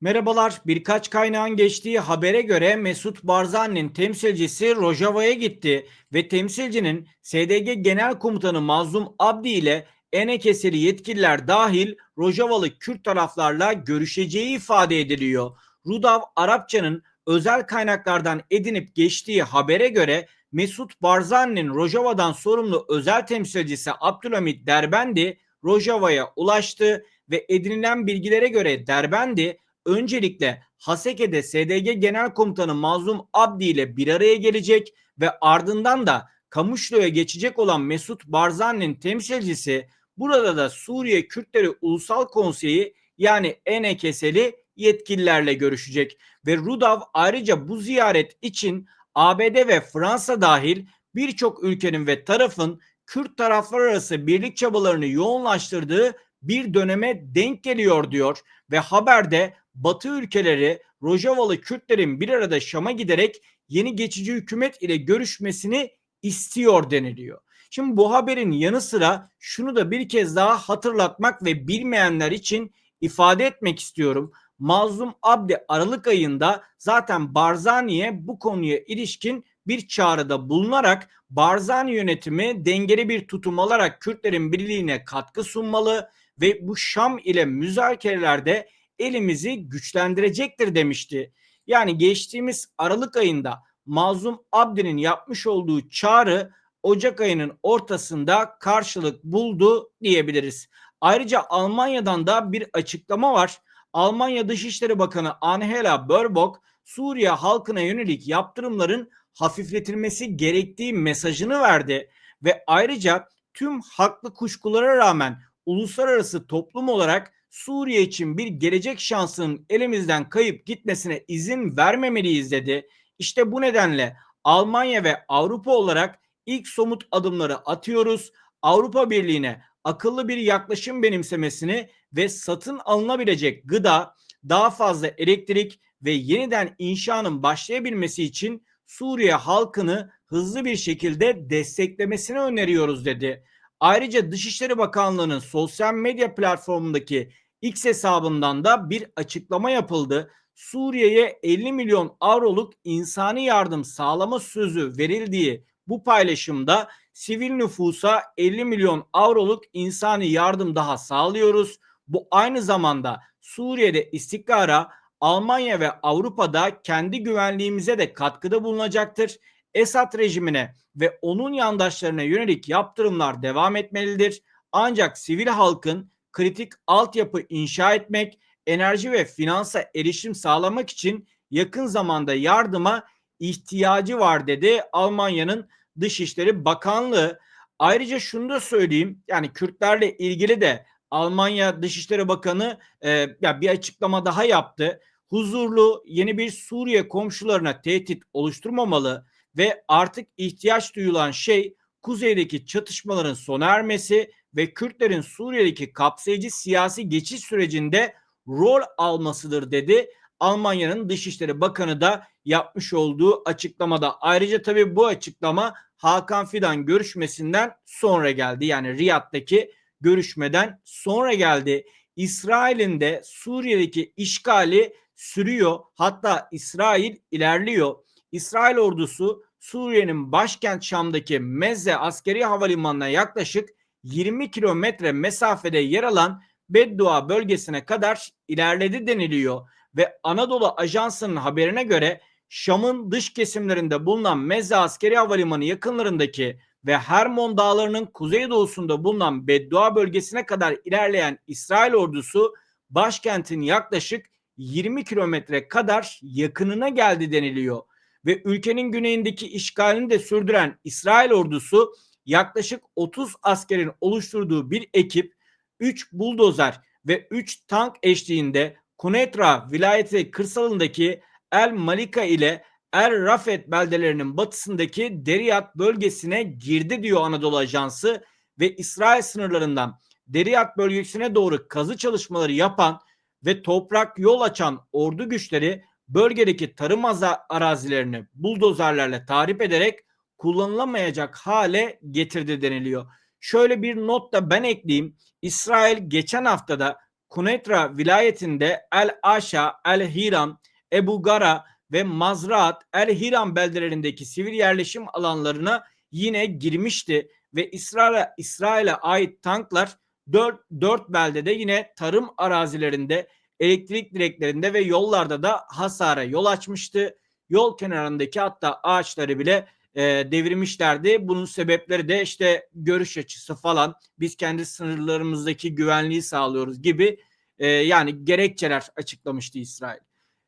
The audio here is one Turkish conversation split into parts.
Merhabalar. Birkaç kaynağın geçtiği habere göre Mesut Barzani'nin temsilcisi Rojava'ya gitti ve temsilcinin SDG Genel Komutanı Mazlum Abdi ile Enekeseli yetkililer dahil Rojavalı Kürt taraflarla görüşeceği ifade ediliyor. Rudav Arapça'nın özel kaynaklardan edinip geçtiği habere göre Mesut Barzani'nin Rojava'dan sorumlu özel temsilcisi Abdülhamit Derbendi Rojava'ya ulaştı ve edinilen bilgilere göre Derbendi öncelikle Haseke'de SDG Genel Komutanı Mazlum Abdi ile bir araya gelecek ve ardından da Kamışlı'ya geçecek olan Mesut Barzani'nin temsilcisi burada da Suriye Kürtleri Ulusal Konseyi yani ENEKESE'li yetkililerle görüşecek. Ve Rudav ayrıca bu ziyaret için ABD ve Fransa dahil birçok ülkenin ve tarafın Kürt taraflar arası birlik çabalarını yoğunlaştırdığı bir döneme denk geliyor diyor ve haberde Batı ülkeleri Rojavalı Kürtlerin bir arada Şam'a giderek yeni geçici hükümet ile görüşmesini istiyor deniliyor. Şimdi bu haberin yanı sıra şunu da bir kez daha hatırlatmak ve bilmeyenler için ifade etmek istiyorum. Mazlum Abdi Aralık ayında zaten Barzani'ye bu konuya ilişkin bir çağrıda bulunarak Barzani yönetimi dengeli bir tutum alarak Kürtlerin birliğine katkı sunmalı ve bu Şam ile müzakerelerde elimizi güçlendirecektir demişti. Yani geçtiğimiz Aralık ayında Mazlum Abdi'nin yapmış olduğu çağrı Ocak ayının ortasında karşılık buldu diyebiliriz. Ayrıca Almanya'dan da bir açıklama var. Almanya Dışişleri Bakanı Angela Baerbock Suriye halkına yönelik yaptırımların hafifletilmesi gerektiği mesajını verdi ve ayrıca tüm haklı kuşkulara rağmen uluslararası toplum olarak Suriye için bir gelecek şansının elimizden kayıp gitmesine izin vermemeliyiz dedi. İşte bu nedenle Almanya ve Avrupa olarak ilk somut adımları atıyoruz. Avrupa Birliği'ne akıllı bir yaklaşım benimsemesini ve satın alınabilecek gıda, daha fazla elektrik ve yeniden inşanın başlayabilmesi için Suriye halkını hızlı bir şekilde desteklemesini öneriyoruz dedi. Ayrıca Dışişleri Bakanlığı'nın sosyal medya platformundaki X hesabından da bir açıklama yapıldı. Suriye'ye 50 milyon avroluk insani yardım sağlama sözü verildiği bu paylaşımda sivil nüfusa 50 milyon avroluk insani yardım daha sağlıyoruz. Bu aynı zamanda Suriye'de istikrara Almanya ve Avrupa'da kendi güvenliğimize de katkıda bulunacaktır. Esad rejimine ve onun yandaşlarına yönelik yaptırımlar devam etmelidir. Ancak sivil halkın kritik altyapı inşa etmek, enerji ve finansa erişim sağlamak için yakın zamanda yardıma ihtiyacı var dedi Almanya'nın Dışişleri Bakanlığı. Ayrıca şunu da söyleyeyim yani Kürtlerle ilgili de Almanya Dışişleri Bakanı e, ya bir açıklama daha yaptı. Huzurlu yeni bir Suriye komşularına tehdit oluşturmamalı ve artık ihtiyaç duyulan şey kuzeydeki çatışmaların sona ermesi ve Kürtlerin Suriye'deki kapsayıcı siyasi geçiş sürecinde rol almasıdır dedi. Almanya'nın Dışişleri Bakanı da yapmış olduğu açıklamada. Ayrıca tabii bu açıklama Hakan Fidan görüşmesinden sonra geldi. Yani Riyad'daki görüşmeden sonra geldi. İsrail'in de Suriye'deki işgali sürüyor. Hatta İsrail ilerliyor. İsrail ordusu Suriye'nin başkent Şam'daki Mezze askeri havalimanına yaklaşık 20 kilometre mesafede yer alan Beddua bölgesine kadar ilerledi deniliyor ve Anadolu Ajansı'nın haberine göre Şam'ın dış kesimlerinde bulunan Mezze askeri havalimanı yakınlarındaki ve Hermon dağlarının kuzeydoğusunda bulunan Beddua bölgesine kadar ilerleyen İsrail ordusu başkentin yaklaşık 20 kilometre kadar yakınına geldi deniliyor ve ülkenin güneyindeki işgalini de sürdüren İsrail ordusu yaklaşık 30 askerin oluşturduğu bir ekip 3 buldozer ve 3 tank eşliğinde Kunetra vilayeti kırsalındaki El Malika ile Er Rafet beldelerinin batısındaki Deriyat bölgesine girdi diyor Anadolu Ajansı ve İsrail sınırlarından Deriyat bölgesine doğru kazı çalışmaları yapan ve toprak yol açan ordu güçleri bölgedeki tarım arazilerini buldozerlerle tahrip ederek kullanılamayacak hale getirdi deniliyor. Şöyle bir not da ben ekleyeyim. İsrail geçen haftada Kunetra vilayetinde El Aşa, El Hiram, Ebu Gara ve Mazraat El Hiram beldelerindeki sivil yerleşim alanlarına yine girmişti ve İsrail'e İsrail'e ait tanklar 4, 4 beldede yine tarım arazilerinde, elektrik direklerinde ve yollarda da hasara yol açmıştı. Yol kenarındaki hatta ağaçları bile e, devirmişlerdi. Bunun sebepleri de işte görüş açısı falan. Biz kendi sınırlarımızdaki güvenliği sağlıyoruz gibi e, yani gerekçeler açıklamıştı İsrail.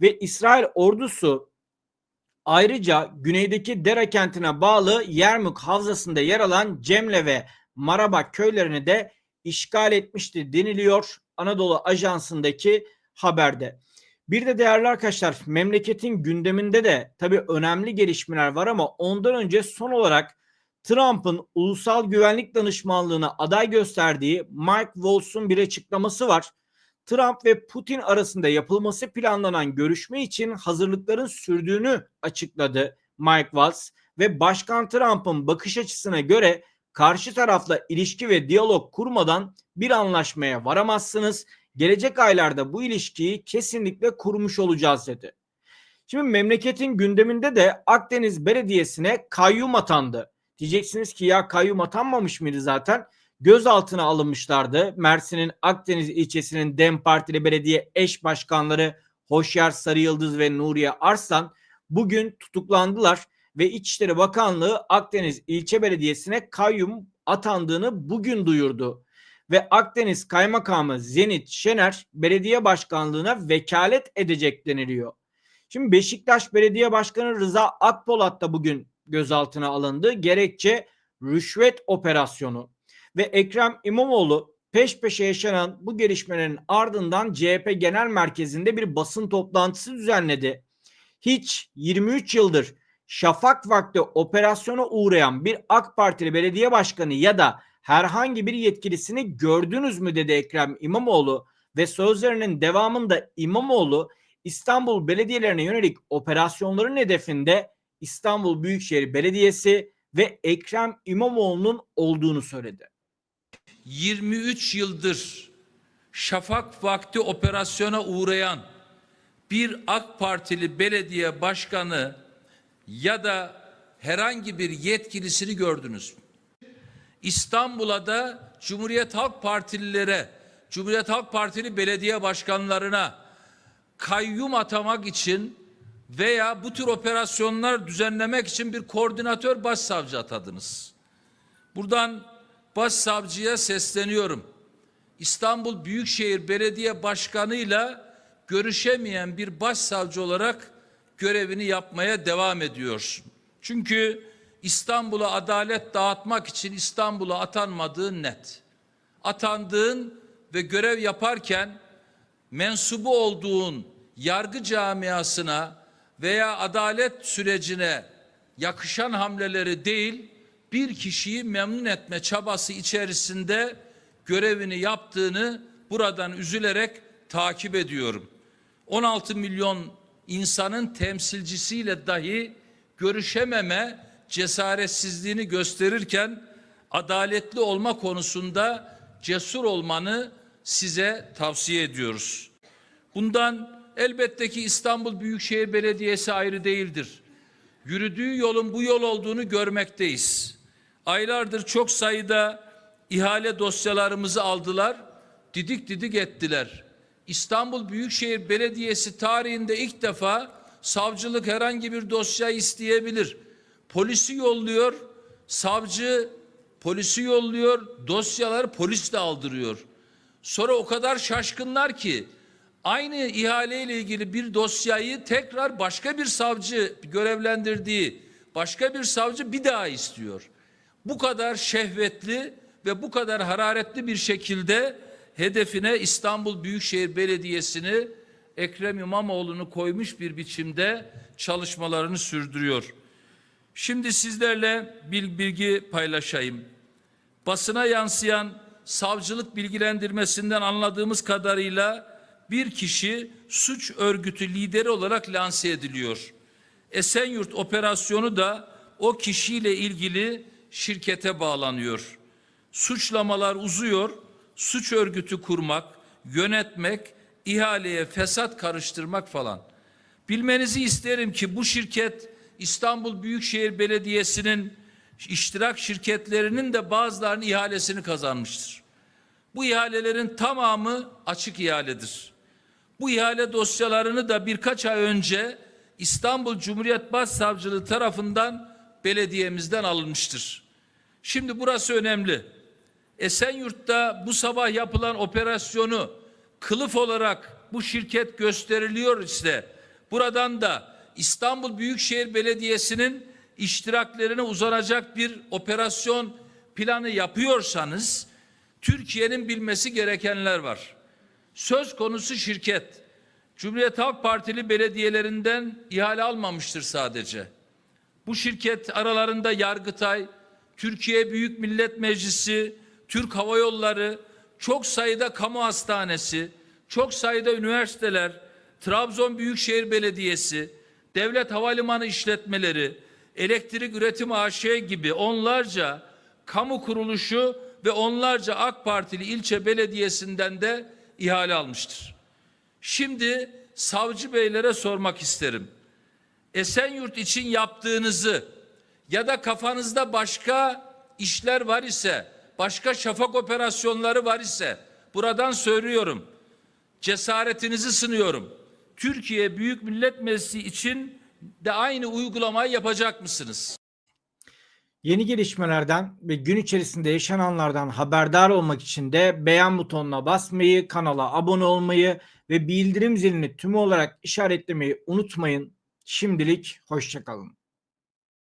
Ve İsrail ordusu ayrıca güneydeki Dera kentine bağlı Yermük Havzası'nda yer alan Cemle ve Marabak köylerini de işgal etmişti deniliyor Anadolu Ajansı'ndaki haberde. Bir de değerli arkadaşlar memleketin gündeminde de tabii önemli gelişmeler var ama ondan önce son olarak Trump'ın Ulusal Güvenlik Danışmanlığı'na aday gösterdiği Mike Waltz'un bir açıklaması var. Trump ve Putin arasında yapılması planlanan görüşme için hazırlıkların sürdüğünü açıkladı Mike Waltz ve Başkan Trump'ın bakış açısına göre karşı tarafla ilişki ve diyalog kurmadan bir anlaşmaya varamazsınız. Gelecek aylarda bu ilişkiyi kesinlikle kurmuş olacağız dedi. Şimdi memleketin gündeminde de Akdeniz Belediyesi'ne kayyum atandı. Diyeceksiniz ki ya kayyum atanmamış mıydı zaten? Gözaltına alınmışlardı. Mersin'in Akdeniz ilçesinin DEM Partili belediye eş başkanları Hoşyar Sarıyıldız ve Nuriye Arslan bugün tutuklandılar ve İçişleri Bakanlığı Akdeniz İlçe Belediyesi'ne kayyum atandığını bugün duyurdu. Ve Akdeniz Kaymakamı Zenit Şener belediye başkanlığına vekalet edecek deniliyor. Şimdi Beşiktaş Belediye Başkanı Rıza Akpolat da bugün gözaltına alındı. Gerekçe rüşvet operasyonu ve Ekrem İmamoğlu peş peşe yaşanan bu gelişmelerin ardından CHP Genel Merkezi'nde bir basın toplantısı düzenledi. Hiç 23 yıldır şafak vakti operasyona uğrayan bir AK Partili belediye başkanı ya da herhangi bir yetkilisini gördünüz mü dedi Ekrem İmamoğlu ve sözlerinin devamında İmamoğlu İstanbul belediyelerine yönelik operasyonların hedefinde İstanbul Büyükşehir Belediyesi ve Ekrem İmamoğlu'nun olduğunu söyledi. 23 yıldır şafak vakti operasyona uğrayan bir AK Partili belediye başkanı ya da herhangi bir yetkilisini gördünüz mü? İstanbul'a da Cumhuriyet Halk Partililere, Cumhuriyet Halk Partili belediye başkanlarına kayyum atamak için veya bu tür operasyonlar düzenlemek için bir koordinatör başsavcı atadınız. Buradan başsavcıya sesleniyorum. İstanbul Büyükşehir Belediye Başkanı'yla görüşemeyen bir başsavcı olarak görevini yapmaya devam ediyor. Çünkü İstanbul'a adalet dağıtmak için İstanbul'a atanmadığın net. Atandığın ve görev yaparken mensubu olduğun yargı camiasına veya adalet sürecine yakışan hamleleri değil, bir kişiyi memnun etme çabası içerisinde görevini yaptığını buradan üzülerek takip ediyorum. 16 milyon insanın temsilcisiyle dahi görüşememe cesaretsizliğini gösterirken adaletli olma konusunda cesur olmanı size tavsiye ediyoruz. Bundan elbette ki İstanbul Büyükşehir Belediyesi ayrı değildir. Yürüdüğü yolun bu yol olduğunu görmekteyiz. Aylardır çok sayıda ihale dosyalarımızı aldılar, didik didik ettiler. İstanbul Büyükşehir Belediyesi tarihinde ilk defa savcılık herhangi bir dosya isteyebilir. Polisi yolluyor, savcı polisi yolluyor, dosyaları polis de aldırıyor. Sonra o kadar şaşkınlar ki aynı ihaleyle ilgili bir dosyayı tekrar başka bir savcı görevlendirdiği başka bir savcı bir daha istiyor. Bu kadar şehvetli ve bu kadar hararetli bir şekilde hedefine İstanbul Büyükşehir Belediyesi'ni Ekrem İmamoğlu'nu koymuş bir biçimde çalışmalarını sürdürüyor. Şimdi sizlerle bir bilgi paylaşayım. Basına yansıyan savcılık bilgilendirmesinden anladığımız kadarıyla bir kişi suç örgütü lideri olarak lanse ediliyor. Esenyurt operasyonu da o kişiyle ilgili şirkete bağlanıyor. Suçlamalar uzuyor, suç örgütü kurmak, yönetmek, ihaleye fesat karıştırmak falan. Bilmenizi isterim ki bu şirket İstanbul Büyükşehir Belediyesi'nin iştirak şirketlerinin de bazılarının ihalesini kazanmıştır. Bu ihalelerin tamamı açık ihaledir. Bu ihale dosyalarını da birkaç ay önce İstanbul Cumhuriyet Başsavcılığı tarafından belediyemizden alınmıştır. Şimdi burası önemli. Esenyurt'ta bu sabah yapılan operasyonu kılıf olarak bu şirket gösteriliyor ise buradan da İstanbul Büyükşehir Belediyesi'nin iştiraklerine uzanacak bir operasyon planı yapıyorsanız Türkiye'nin bilmesi gerekenler var. Söz konusu şirket Cumhuriyet Halk Partili belediyelerinden ihale almamıştır sadece. Bu şirket aralarında Yargıtay, Türkiye Büyük Millet Meclisi, Türk Hava Yolları, çok sayıda kamu hastanesi, çok sayıda üniversiteler, Trabzon Büyükşehir Belediyesi, devlet havalimanı işletmeleri, elektrik üretim AŞ gibi onlarca kamu kuruluşu ve onlarca AK Partili ilçe belediyesinden de ihale almıştır. Şimdi savcı beylere sormak isterim. Esenyurt için yaptığınızı ya da kafanızda başka işler var ise, başka şafak operasyonları var ise buradan söylüyorum. Cesaretinizi sınıyorum. Türkiye Büyük Millet Meclisi için de aynı uygulamayı yapacak mısınız? Yeni gelişmelerden ve gün içerisinde yaşananlardan haberdar olmak için de beğen butonuna basmayı, kanala abone olmayı ve bildirim zilini tüm olarak işaretlemeyi unutmayın. Şimdilik hoşçakalın.